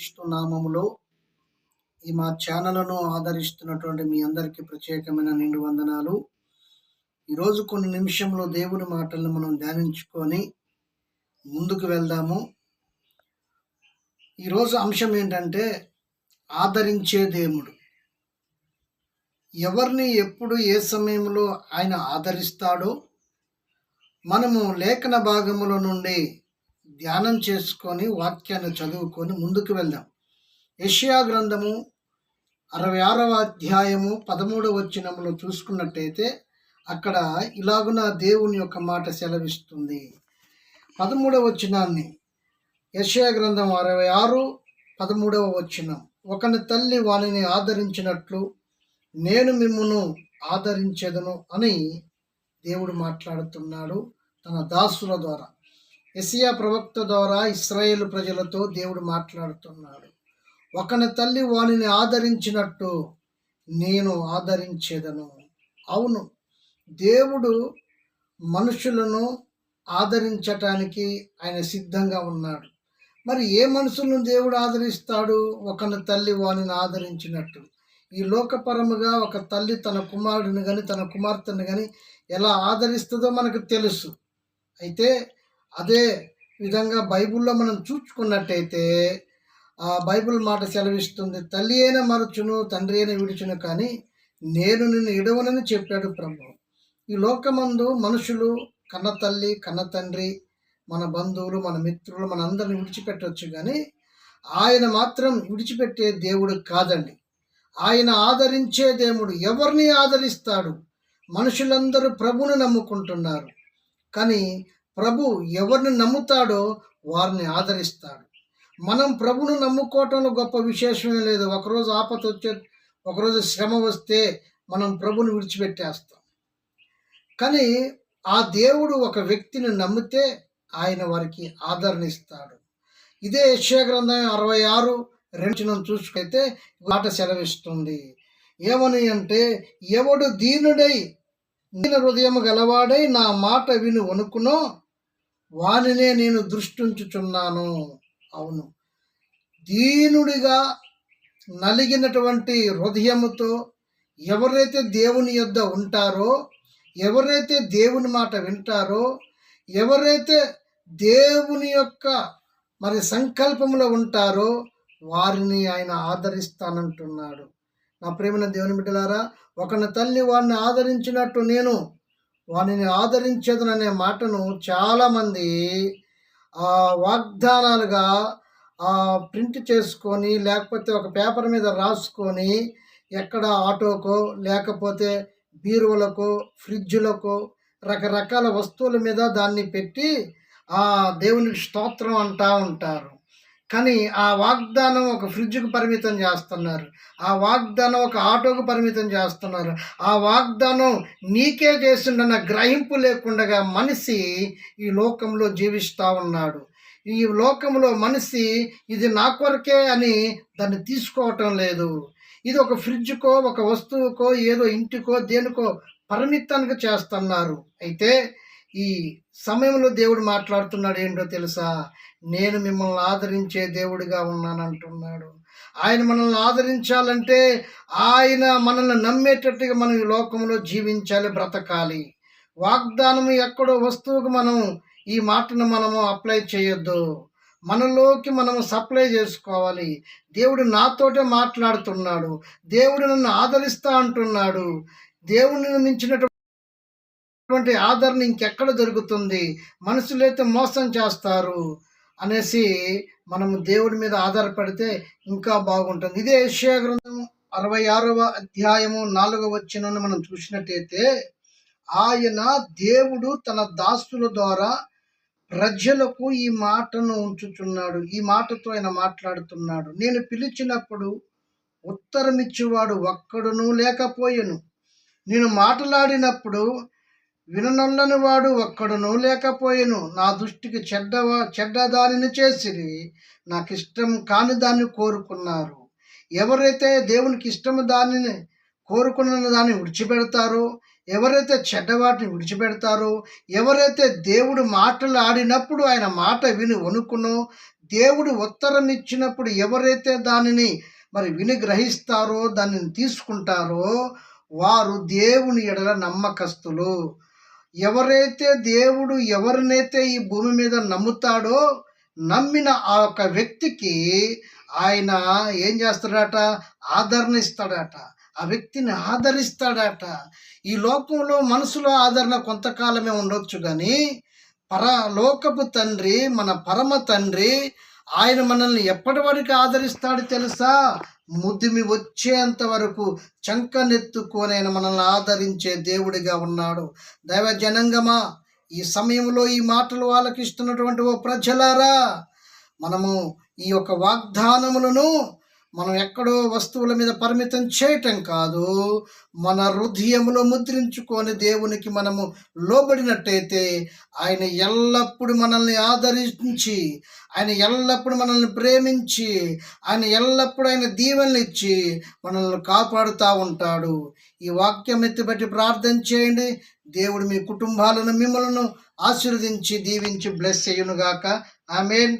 క్రీస్తు నామములో ఈ మా ఛానల్ను ఆదరిస్తున్నటువంటి మీ అందరికీ ప్రత్యేకమైన నిండు వందనాలు. ఈరోజు కొన్ని నిమిషంలో దేవుని మాటలను మనం ధ్యానించుకొని ముందుకు వెళ్దాము. ఈరోజు అంశం ఏంటంటే ఆదరించే దేవుడు. ఎవరిని ఎప్పుడు ఏ సమయంలో ఆయన ఆదరిస్తాడో మనము లేఖన భాగముల నుండి ధ్యానం చేసుకొని వాక్యాన్ని చదువుకొని ముందుకు వెళ్దాం. యషియా గ్రంథము అరవై ఆరవ అధ్యాయము పదమూడవ వచ్చినములో చూసుకున్నట్టయితే అక్కడ ఇలాగున దేవుని యొక్క మాట సెలవిస్తుంది. పదమూడవ వచనాన్ని యషియా గ్రంథం అరవై ఆరు పదమూడవ వచనం. ఒకని తల్లి వానిని ఆదరించినట్లు నేను మిమ్మును ఆదరించేదను అని దేవుడు మాట్లాడుతున్నాడు తన దాసుల ద్వారా. ఎసియా ప్రవక్త ద్వారా ఇస్రాయేల్ ప్రజలతో దేవుడు మాట్లాడుతున్నాడు. ఒకని తల్లి వానిని ఆదరించినట్టు నేను ఆదరించేదను. అవును దేవుడు మనుషులను ఆదరించటానికి ఆయన సిద్ధంగా ఉన్నాడు. మరి ఏ మనుషులను దేవుడు ఆదరిస్తాడు? ఒకని తల్లి వానిని ఆదరించినట్టు. ఈ లోకపరముగా ఒక తల్లి తన కుమారుడిని కానీ తన కుమార్తెను కానీ ఎలా ఆదరిస్తుందో మనకు తెలుసు. అయితే అదే విధంగా బైబిల్లో మనం చూసుకున్నట్టయితే ఆ బైబిల్ మాట సెలవిస్తుంది తల్లి అయినా మరచును తండ్రి అయినా విడుచును కానీ నేను నిన్ను ఇడవనని చెప్పాడు ప్రభు. ఈ లోకమందు మనుషులు కన్న తల్లి కన్న తండ్రి మన బంధువులు మన మిత్రులు మన అందరిని విడిచిపెట్టవచ్చు కానీ ఆయన మాత్రం విడిచిపెట్టే దేవుడు కాదండి. ఆయన ఆదరించే దేవుడు ఎవరిని ఆదరిస్తాడు? మనుషులందరూ ప్రభుని నమ్ముకుంటున్నారు. కానీ ప్రభు ఎవరిని నమ్ముతాడో వారిని ఆదరిస్తాడు. మనం ప్రభును నమ్ముకోవటంలో గొప్ప విశేషమే లేదు. ఒకరోజు ఆపత వచ్చే ఒకరోజు శ్రమ వస్తే మనం ప్రభుని విడిచిపెట్టేస్తాం. కానీ ఆ దేవుడు ఒక వ్యక్తిని నమ్మితే ఆయన వారికి ఆదరణ ఇస్తాడు. ఇదే యశ్యాగ్రంథం అరవై ఆరు రెండు చూసుకైతే మాట సెలవిస్తుంది. ఏమని అంటే ఎవడు దీనుడై నేను హృదయము గలవాడై నా మాట విను వణుకునో. వానినే నేను దృష్టించుచున్నాను. అవును. దీనుడిగా నలిగినటువంటి హృదయముతో ఎవరైతే దేవుని యొద్ద ఉంటారో ఎవరైతే దేవుని మాట వింటారో ఎవరైతే దేవుని యొక్క మరి సంకల్పంలో ఉంటారో వారిని ఆయన ఆదరిస్తానంటున్నాడు. నా ప్రేమన దేవుని బిడ్డలారా ఒకని తల్లి వాడిని ఆదరించినట్టు నేను వానిని ఆదరించేదననే మాటను చాలామంది వాగ్దానాలుగా ప్రింట్ చేసుకొని లేకపోతే ఒక పేపర్ మీద రాసుకొని ఎక్కడ ఆటోకో లేకపోతే బీరువులకు ఫ్రిడ్జ్లకు రకరకాల వస్తువుల మీద దాన్ని పెట్టి ఆ దేవునికి స్తోత్రం అంటూ ఉంటారు. కానీ ఆ వాగ్దానం ఒక ఫ్రిడ్జ్కు పరిమితం చేస్తున్నారు. ఆ వాగ్దానం ఒక ఆటోకు పరిమితం చేస్తున్నారు. ఆ వాగ్దానం నీకే చేసిండన్న గ్రహింపు లేకుండా మనిషి ఈ లోకంలో జీవిస్తూ ఉన్నాడు. ఈ లోకంలో మనిషి ఇది నా కొరకే అని దాన్ని తీసుకోవటం లేదు. ఇది ఒక ఫ్రిడ్జ్కో ఒక వస్తువుకో ఏదో ఇంటికో దేనికో పరిమితానికి చేస్తున్నారు. అయితే ఈ సమయంలో దేవుడు మాట్లాడుతున్నాడు ఏంటో తెలుసా? నేను మిమ్మల్ని ఆదరించే దేవుడిగా ఉన్నానంటున్నాడు. ఆయన మనల్ని ఆదరించాలంటే ఆయన మనల్ని నమ్మేటట్టుగా మనం ఈ లోకంలో జీవించాలి బ్రతకాలి. వాగ్దానం ఎక్కడో వస్తువుకు మనం ఈ మాటను మనము అప్లై చేయొద్దు. మనలోకి మనం సప్లై చేసుకోవాలి. దేవుడు నాతోటే మాట్లాడుతున్నాడు. దేవుడు నన్ను ఆదరిస్తా అంటున్నాడు. దేవుడిని మించినటువంటి అటువంటి ఆదరణ ఇంకెక్కడ దొరుకుతుంది? మనుషులైతే మోసం చేస్తారు అనేసి మనము దేవుడి మీద ఆధారపడితే ఇంకా బాగుంటుంది. ఇదే ఏషియా గ్రంథం అరవై ఆరవ అధ్యాయము నాలుగవ వచ్చినని మనం చూసినట్టయితే ఆయన దేవుడు తన దాస్తుల ద్వారా ప్రజలకు ఈ మాటను ఉంచుచున్నాడు. ఈ మాటతో ఆయన మాట్లాడుతున్నాడు. నేను పిలిచినప్పుడు ఉత్తరమిచ్చేవాడు ఒక్కడును లేకపోయాను. నేను మాట్లాడినప్పుడు వినునొల్లని వాడు ఒక్కడును లేకపోయేను. నా దృష్టికి చెడ్డవా చెడ్డదానిని చేసిరి. నాకు ఇష్టం కాని దాన్ని కోరుకున్నారు. ఎవరైతే దేవునికి ఇష్టం దానిని కోరుకున్న దాన్ని విడిచిపెడతారో ఎవరైతే చెడ్డవాటిని విడిచిపెడతారో ఎవరైతే దేవుడు మాటలు ఆడినప్పుడు ఆయన మాట విని వణుకునో దేవుడు ఉత్తరం ఇచ్చినప్పుడు ఎవరైతే దానిని మరి విని గ్రహిస్తారో దానిని తీసుకుంటారో వారు దేవుని ఎడల నమ్మకస్తులు. ఎవరైతే దేవుడు ఎవరినైతే ఈ భూమి మీద నమ్ముతాడో నమ్మిన ఆ యొక్క వ్యక్తికి ఆయన ఏం చేస్తాడట? ఆదరణ ఇస్తాడట ఆ వ్యక్తిని ఆదరిస్తాడట. ఈ లోకంలో మనసులో ఆదరణ కొంతకాలమే ఉండొచ్చు కానీ పరలోకపు తండ్రి మన పరమ తండ్రి ఆయన మనల్ని ఎప్పటి వరకు ఆదరిస్తాడు తెలుసా? ముదిమి వచ్చేంత వరకు చంకనెత్తుకొని ఆయన మనల్ని ఆదరించే దేవుడిగా ఉన్నాడు. దైవ జనంగమా ఈ సమయంలో ఈ మాటలు వాళ్ళకి ఇస్తున్నటువంటి ఓ ప్రజలారా మనము ఈ యొక్క వాగ్దానములను మనం ఎక్కడో వస్తువుల మీద పరిమితం చేయటం కాదు. మన హృదయములో ముద్రించుకొని దేవునికి మనము లోబడినట్టయితే ఆయన ఎల్లప్పుడూ మనల్ని ఆదరించి ఆయన ఎల్లప్పుడూ మనల్ని ప్రేమించి ఆయన ఎల్లప్పుడూ ఆయన దీవెనలు ఇచ్చి మనల్ని కాపాడుతూ ఉంటాడు. ఈ వాక్యం ఎత్తిబట్టి ప్రార్థన చేయండి. దేవుడు మీ కుటుంబాలను మిమ్మలను ఆశీర్వదించి దీవించి బ్లెస్ చేయునుగాక. ఆమెన్.